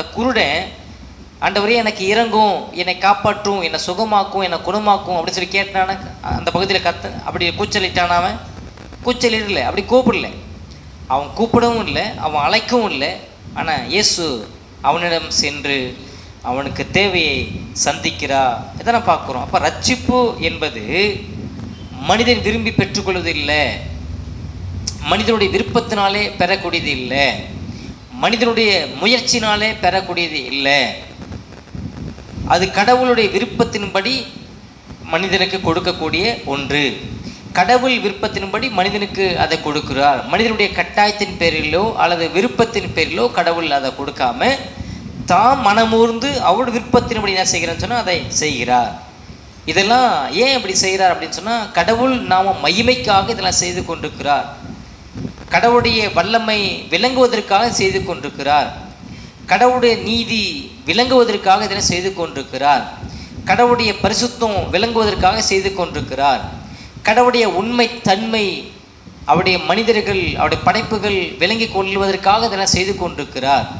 அந்த குருடன் ஆண்டவரே எனக்கு இறங்கும் என்னை காப்பாற்றும் என்னை சுகமாக்கும் என்னை குணமாக்கும் அப்படின்னு சொல்லி கேட்டான அந்த பகுதியில் கத்த அப்படி கூச்சலிட்டான அவன்? கூச்சலிடல அப்படி கூப்பிடல. அவன் கூப்பிடவும் இல்லை அவன் அழைக்கவும் இல்லை. ஆனால் இயேசு அவனிடம் சென்று அவனுக்கு தேவையை சந்திக்கிறா. இதை நான் பார்க்குறோம். அப்போ ரட்சிப்பு என்பது மனிதன் விரும்பி பெற்றுக்கொள்வது இல்லை மனிதனுடைய விருப்பத்தினாலே பெறக்கூடியது இல்லை. மனிதனுடைய முயற்சினாலே பெறக்கூடியது இல்லை. அது கடவுளுடைய விருப்பத்தின்படி மனிதனுக்கு கொடுக்கக்கூடிய ஒன்று. கடவுள் விருப்பத்தின்படி மனிதனுக்கு அதை கொடுக்கிறார். மனிதனுடைய கட்டாயத்தின் பேரிலோ அல்லது விருப்பத்தின் பேரிலோ கடவுள் அதை கொடுக்காம தாம் மனமூர்ந்து அவருடைய விருப்பத்தின்படி என்ன செய்கிறான்னு சொன்னால் அதை செய்கிறார். இதெல்லாம் ஏன் இப்படி செய்கிறார் அப்படின்னு சொன்னால் கடவுள் நாம மகிமைக்காக இதெல்லாம் செய்து கொண்டிருக்கிறார். கடவுளுடைய வல்லமை விளங்குவதற்காக செய்து கொண்டிருக்கிறார். கடவுளுடைய நீதி விளங்குவதற்காக இதனை செய்து கொண்டிருக்கிறார். கடவுளுடைய பரிசுத்தம் விளங்குவதற்காக செய்து கொண்டிருக்கிறார். கடவுளுடைய உண்மை தன்மை அவருடைய மனிதர்கள் அவருடைய படைப்புகள் விளங்கி கொள்வதற்காக இதனை செய்து கொண்டிருக்கிறார்.